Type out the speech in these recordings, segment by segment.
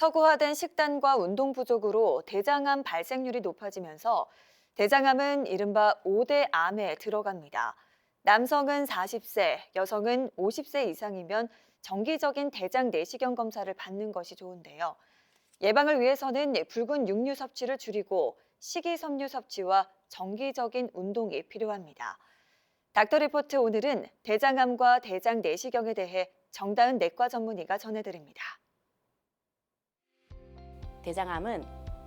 서구화된 식단과 운동 부족으로 대장암 발생률이 높아지면서 대장암은 이른바 5대 암에 들어갑니다. 남성은 40세, 여성은 50세 이상이면 정기적인 대장 내시경 검사를 받는 것이 좋은데요. 예방을 위해서는 붉은 육류 섭취를 줄이고 식이섬유 섭취와 정기적인 운동이 필요합니다. 닥터 리포트 오늘은 대장암과 대장 내시경에 대해 정다은 내과 전문의가 전해드립니다. 대장암은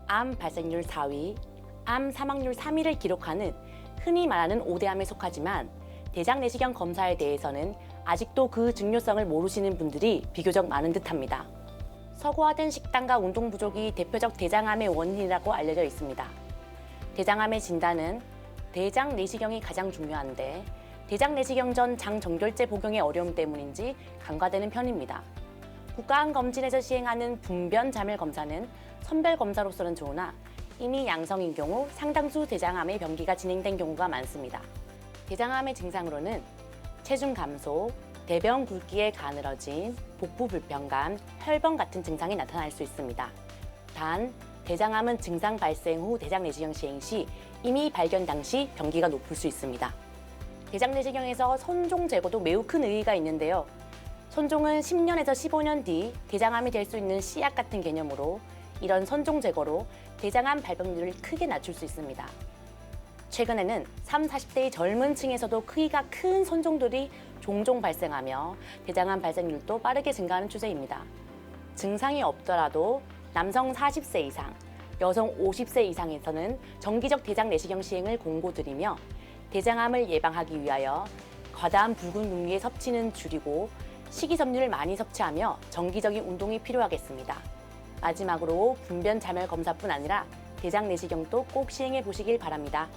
암 발생률 4위, 암 사망률 3위를 기록하는 흔히 말하는 5대암에 속하지만 대장 내시경 검사에 대해서는 아직도 그 중요성을 모르시는 분들이 비교적 많은 듯합니다. 서구화된 식단과 운동 부족이 대표적 대장암의 원인이라고 알려져 있습니다. 대장암의 진단은 대장 내시경이 가장 중요한데 대장 내시경 전 장 정결제 복용의 어려움 때문인지 간과되는 편입니다. 국가암검진에서 시행하는 분변 자멸 검사는 선별 검사로서는 좋으나 이미 양성인 경우 상당수 대장암의 병기가 진행된 경우가 많습니다. 대장암의 증상으로는 체중 감소, 대변 굵기에 가늘어진, 복부 불편감, 혈변 같은 증상이 나타날 수 있습니다. 단, 대장암은 증상 발생 후 대장 내시경 시행 시 이미 발견 당시 병기가 높을 수 있습니다. 대장 내시경에서 선종 제거도 매우 큰 의의가 있는데요. 선종은 10년에서 15년 뒤 대장암이 될 수 있는 씨앗 같은 개념으로 이런 선종 제거로 대장암 발병률을 크게 낮출 수 있습니다. 최근에는 3, 40대의 젊은 층에서도 크기가 큰 선종들이 종종 발생하며 대장암 발생률도 빠르게 증가하는 추세입니다. 증상이 없더라도 남성 40세 이상, 여성 50세 이상에서는 정기적 대장 내시경 시행을 공고드리며 대장암을 예방하기 위하여 과다한 붉은 육류의 섭취는 줄이고 식이섬유를 많이 섭취하며 정기적인 운동이 필요하겠습니다. 마지막으로 분변 자멸 검사뿐 아니라 대장 내시경도 꼭 시행해 보시길 바랍니다.